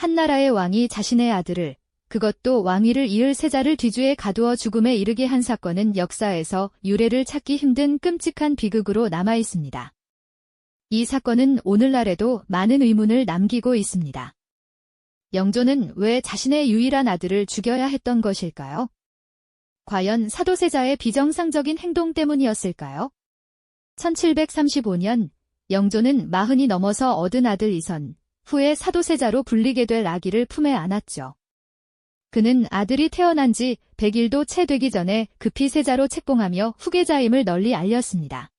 한나라의 왕이 자신의 아들을 그것도 왕위를 이을 세자를 뒤주에 가두어 죽음에 이르게 한 사건은 역사에서 유례를 찾기 힘든 끔찍한 비극으로 남아 있습니다. 이 사건은 오늘날에도 많은 의문을 남기고 있습니다. 영조는 왜 자신의 유일한 아들을 죽여야 했던 것일까요? 과연 사도세자의 비정상적인 행동 때문이었을까요? 1735년 영조는 마흔이 넘어서 얻은 아들 이선, 후에 사도세자로 불리게 될 아기를 품에 안았죠. 그는 아들이 태어난 지 100일도 채 되기 전에 급히 세자로 책봉하며 후계자임을 널리 알렸습니다.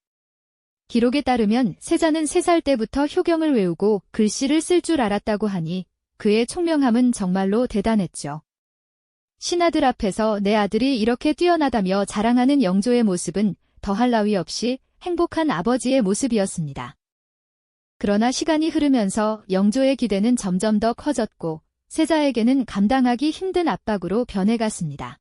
기록에 따르면 세자는 3살 때부터 효경을 외우고 글씨를 쓸 줄 알았다고 하니 그의 총명함은 정말로 대단했죠. 신하들 앞에서 내 아들이 이렇게 뛰어나다며 자랑하는 영조의 모습은 더할 나위 없이 행복한 아버지의 모습이었습니다. 그러나 시간이 흐르면서 영조의 기대는 점점 더 커졌고 세자에게는 감당하기 힘든 압박으로 변해갔습니다.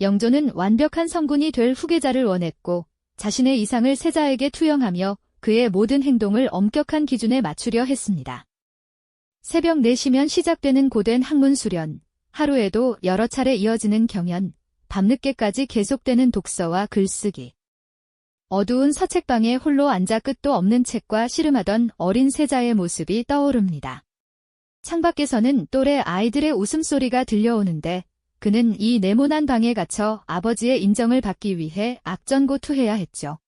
영조는 완벽한 성군이 될 후계자를 원했고 자신의 이상을 세자에게 투영하며 그의 모든 행동을 엄격한 기준에 맞추려 했습니다. 새벽 4시면 시작되는 고된 학문 수련, 하루에도 여러 차례 이어지는 경연, 밤늦게까지 계속되는 독서와 글쓰기. 어두운 서책방에 홀로 앉아 끝도 없는 책과 씨름하던 어린 세자의 모습이 떠오릅니다. 창밖에서는 또래 아이들의 웃음소리가 들려오는데 그는 이 네모난 방에 갇혀 아버지의 인정을 받기 위해 악전고투해야 했죠.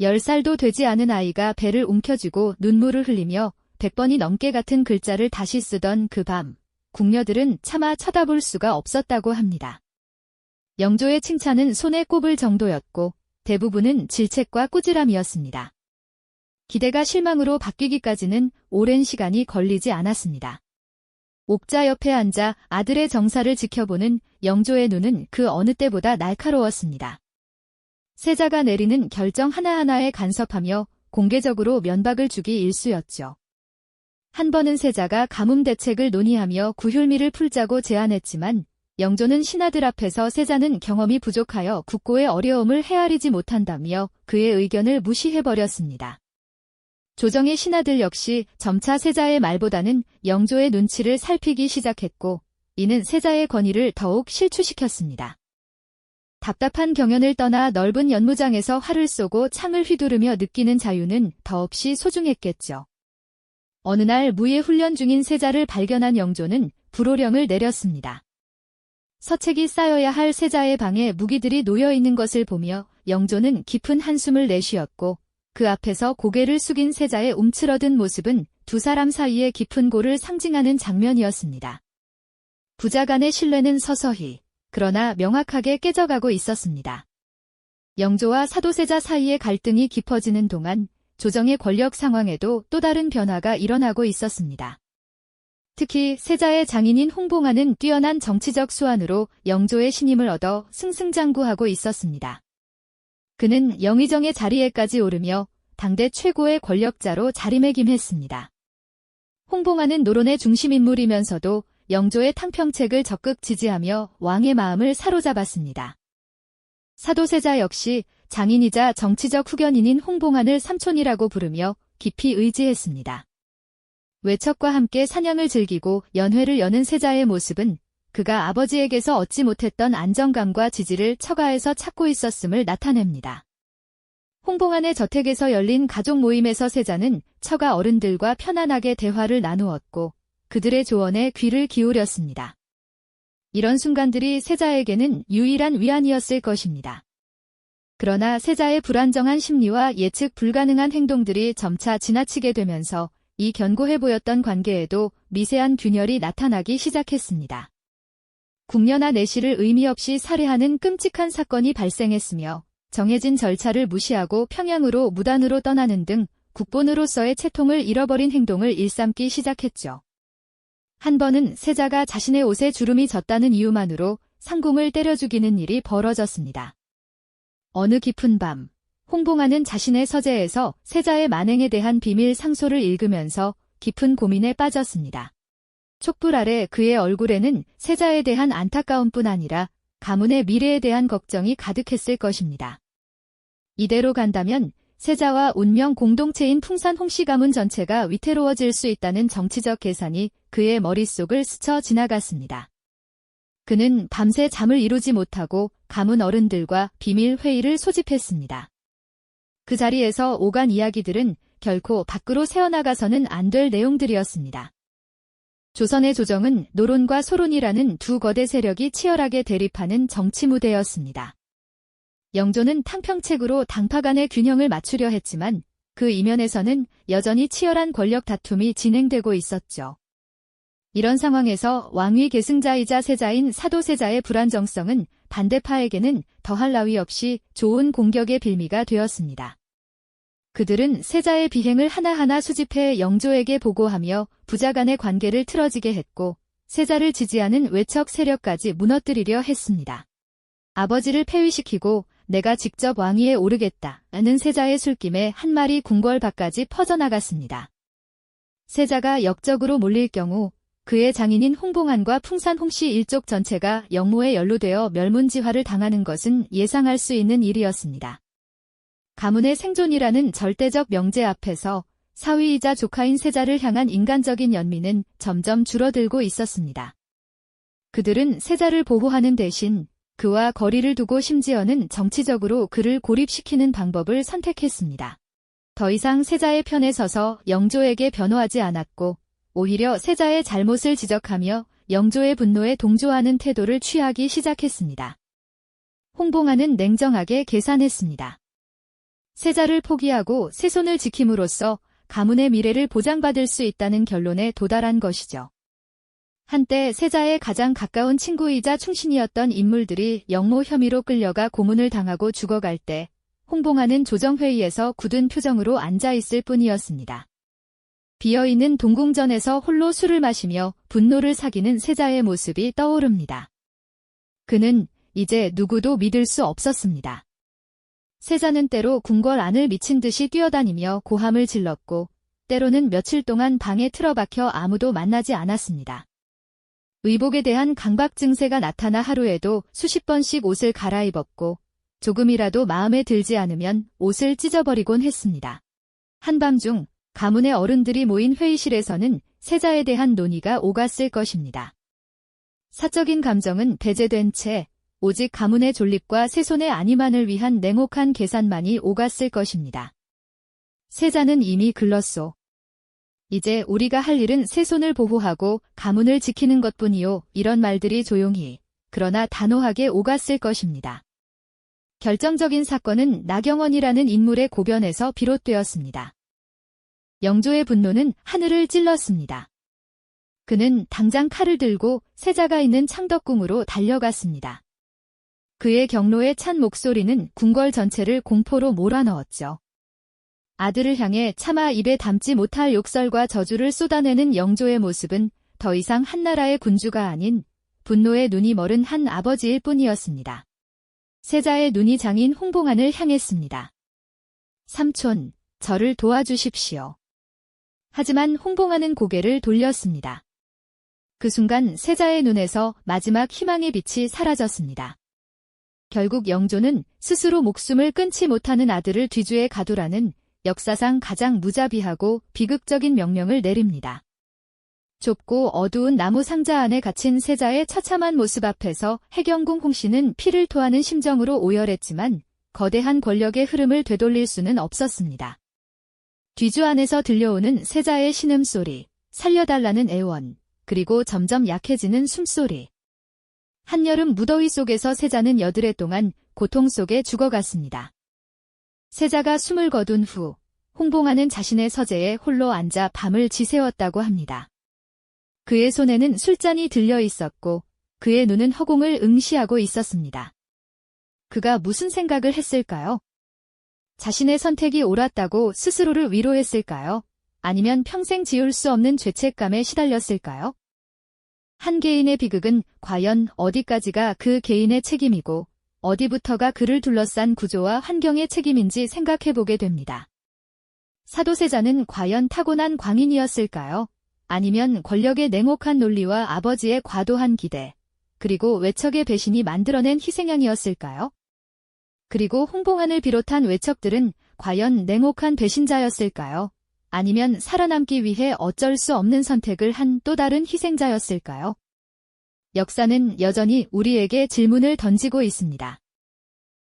10살도 되지 않은 아이가 배를 움켜쥐고 눈물을 흘리며 100번이 넘게 같은 글자를 다시 쓰던 그 밤, 궁녀들은 차마 쳐다볼 수가 없었다고 합니다. 영조의 칭찬은 손에 꼽을 정도였고 대부분은 질책과 꾸지람이었습니다. 기대가 실망으로 바뀌기까지는 오랜 시간이 걸리지 않았습니다. 옥자 옆에 앉아 아들의 정사를 지켜보는 영조의 눈은 그 어느 때보다 날카로웠습니다. 세자가 내리는 결정 하나하나에 간섭하며 공개적으로 면박을 주기 일쑤였죠. 한 번은 세자가 가뭄 대책을 논의하며 구휼미를 풀자고 제안했지만 영조는 신하들 앞에서 세자는 경험이 부족하여 국고의 어려움을 헤아리지 못한다며 그의 의견을 무시해버렸습니다. 조정의 신하들 역시 점차 세자의 말보다는 영조의 눈치를 살피기 시작했고 이는 세자의 권위를 더욱 실추시켰습니다. 답답한 경연을 떠나 넓은 연무장에서 활을 쏘고 창을 휘두르며 느끼는 자유는 더없이 소중했겠죠. 어느 날 무예 훈련 중인 세자를 발견한 영조는 불호령을 내렸습니다. 서책이 쌓여야 할 세자의 방에 무기들이 놓여 있는 것을 보며 영조는 깊은 한숨을 내쉬었고 그 앞에서 고개를 숙인 세자의 움츠러든 모습은 두 사람 사이의 깊은 고를 상징하는 장면이었습니다. 부자 간의 신뢰는 서서히 그러나 명확하게 깨져가고 있었습니다. 영조와 사도세자 사이의 갈등이 깊어지는 동안 조정의 권력 상황에도 또 다른 변화가 일어나고 있었습니다. 특히 세자의 장인인 홍봉안은 뛰어난 정치적 수완으로 영조의 신임을 얻어 승승장구하고 있었습니다. 그는 영의정의 자리에까지 오르며 당대 최고의 권력자로 자리매김했습니다. 홍봉안은 노론의 중심인물이면서도 영조의 탕평책을 적극 지지하며 왕의 마음을 사로잡았습니다. 사도세자 역시 장인이자 정치적 후견인인 홍봉안을 삼촌이라고 부르며 깊이 의지했습니다. 외척과 함께 사냥을 즐기고 연회를 여는 세자의 모습은 그가 아버지에게서 얻지 못했던 안정감과 지지를 처가에서 찾고 있었음을 나타냅니다. 홍봉안의 저택에서 열린 가족 모임에서 세자는 처가 어른들과 편안하게 대화를 나누었고 그들의 조언에 귀를 기울였습니다. 이런 순간들이 세자에게는 유일한 위안이었을 것입니다. 그러나 세자의 불안정한 심리와 예측 불가능한 행동들이 점차 지나치게 되면서 이 견고해 보였던 관계에도 미세한 균열이 나타나기 시작했습니다. 국녀나 내시를 의미 없이 살해하는 끔찍한 사건이 발생했으며 정해진 절차를 무시하고 평양으로 무단으로 떠나는 등 국본으로서의 채통을 잃어버린 행동을 일삼기 시작했죠. 한 번은 세자가 자신의 옷에 주름이 졌다는 이유만으로 상궁을 때려 죽이는 일이 벌어졌습니다. 어느 깊은 밤, 홍봉아는 자신의 서재에서 세자의 만행에 대한 비밀 상소를 읽으면서 깊은 고민에 빠졌습니다. 촛불 아래 그의 얼굴에는 세자에 대한 안타까움뿐 아니라 가문의 미래에 대한 걱정이 가득했을 것입니다. 이대로 간다면 세자와 운명 공동체인 풍산 홍씨 가문 전체가 위태로워질 수 있다는 정치적 계산이 그의 머릿속을 스쳐 지나갔습니다. 그는 밤새 잠을 이루지 못하고 가문 어른들과 비밀 회의를 소집했습니다. 그 자리에서 오간 이야기들은 결코 밖으로 새어나가서는 안 될 내용들이었습니다. 조선의 조정은 노론과 소론이라는 두 거대 세력이 치열하게 대립하는 정치 무대였습니다. 영조는 탕평책으로 당파 간의 균형을 맞추려 했지만 그 이면에서는 여전히 치열한 권력 다툼이 진행되고 있었죠. 이런 상황에서 왕위 계승자이자 세자인 사도세자의 불안정성은 반대파에게는 더할 나위 없이 좋은 공격의 빌미가 되었습니다. 그들은 세자의 비행을 하나하나 수집해 영조에게 보고하며 부자 간의 관계를 틀어지게 했고 세자를 지지하는 외척 세력까지 무너뜨리려 했습니다. 아버지를 폐위시키고 내가 직접 왕위에 오르겠다는 세자의 술김에 한 마리 궁궐 밖까지 퍼져나갔습니다. 세자가 역적으로 몰릴 경우 그의 장인인 홍봉안과 풍산 홍씨 일족 전체가 영모에 연루되어 멸문지화를 당하는 것은 예상할 수 있는 일이었습니다. 가문의 생존이라는 절대적 명제 앞에서 사위이자 조카인 세자를 향한 인간적인 연민은 점점 줄어들고 있었습니다. 그들은 세자를 보호하는 대신 그와 거리를 두고 심지어는 정치적으로 그를 고립시키는 방법을 선택했습니다. 더 이상 세자의 편에 서서 영조에게 변호하지 않았고 오히려 세자의 잘못을 지적하며 영조의 분노에 동조하는 태도를 취하기 시작했습니다. 홍봉안은 냉정하게 계산했습니다. 세자를 포기하고 세손을 지킴으로써 가문의 미래를 보장받을 수 있다는 결론에 도달한 것이죠. 한때 세자의 가장 가까운 친구이자 충신이었던 인물들이 영모 혐의로 끌려가 고문을 당하고 죽어갈 때 홍봉하는 조정회의에서 굳은 표정으로 앉아있을 뿐이었습니다. 비어있는 동궁전에서 홀로 술을 마시며 분노를 사기는 세자의 모습이 떠오릅니다. 그는 이제 누구도 믿을 수 없었습니다. 세자는 때로 궁궐 안을 미친 듯이 뛰어다니며 고함을 질렀고 때로는 며칠 동안 방에 틀어박혀 아무도 만나지 않았습니다. 의복에 대한 강박 증세가 나타나 하루에도 수십 번씩 옷을 갈아입었고 조금이라도 마음에 들지 않으면 옷을 찢어버리곤 했습니다. 한밤중 가문의 어른들이 모인 회의실에서는 세자에 대한 논의가 오갔을 것입니다. 사적인 감정은 배제된 채 오직 가문의 존립과 세손의 안위만을 위한 냉혹한 계산만이 오갔을 것입니다. 세자는 이미 글렀소. 이제 우리가 할 일은 세손을 보호하고 가문을 지키는 것뿐이요. 이런 말들이 조용히 그러나 단호하게 오갔을 것입니다. 결정적인 사건은 나경원이라는 인물의 고변에서 비롯되었습니다. 영조의 분노는 하늘을 찔렀습니다. 그는 당장 칼을 들고 세자가 있는 창덕궁으로 달려갔습니다. 그의 경로에 찬 목소리는 궁궐 전체를 공포로 몰아넣었죠. 아들을 향해 차마 입에 담지 못할 욕설과 저주를 쏟아내는 영조의 모습은 더 이상 한나라의 군주가 아닌 분노의 눈이 멀은 한 아버지일 뿐이었습니다. 세자의 눈이 장인 홍봉안을 향했습니다. 삼촌, 저를 도와주십시오. 하지만 홍봉안은 고개를 돌렸습니다. 그 순간 세자의 눈에서 마지막 희망의 빛이 사라졌습니다. 결국 영조는 스스로 목숨을 끊지 못하는 아들을 뒤주에 가두라는 역사상 가장 무자비하고 비극적인 명령을 내립니다. 좁고 어두운 나무 상자 안에 갇힌 세자의 처참한 모습 앞에서 해경궁 홍씨는 피를 토하는 심정으로 오열했지만 거대한 권력의 흐름을 되돌릴 수는 없었습니다. 뒤주 안에서 들려오는 세자의 신음소리, 살려달라는 애원, 그리고 점점 약해지는 숨소리. 한여름 무더위 속에서 세자는 여드레 동안 고통 속에 죽어갔습니다. 세자가 숨을 거둔 후 홍봉하는 자신의 서재에 홀로 앉아 밤을 지새웠다고 합니다. 그의 손에는 술잔이 들려 있었고 그의 눈은 허공을 응시하고 있었습니다. 그가 무슨 생각을 했을까요? 자신의 선택이 옳았다고 스스로를 위로했을까요? 아니면 평생 지울 수 없는 죄책감에 시달렸을까요? 한 개인의 비극은 과연 어디까지가 그 개인의 책임이고 어디부터가 그를 둘러싼 구조와 환경의 책임인지 생각해보게 됩니다. 사도세자는 과연 타고난 광인이었을까요? 아니면 권력의 냉혹한 논리와 아버지의 과도한 기대, 그리고 외척의 배신이 만들어낸 희생양이었을까요? 그리고 홍봉안을 비롯한 외척들은 과연 냉혹한 배신자였을까요? 아니면 살아남기 위해 어쩔 수 없는 선택을 한 또 다른 희생자였을까요? 역사는 여전히 우리에게 질문을 던지고 있습니다.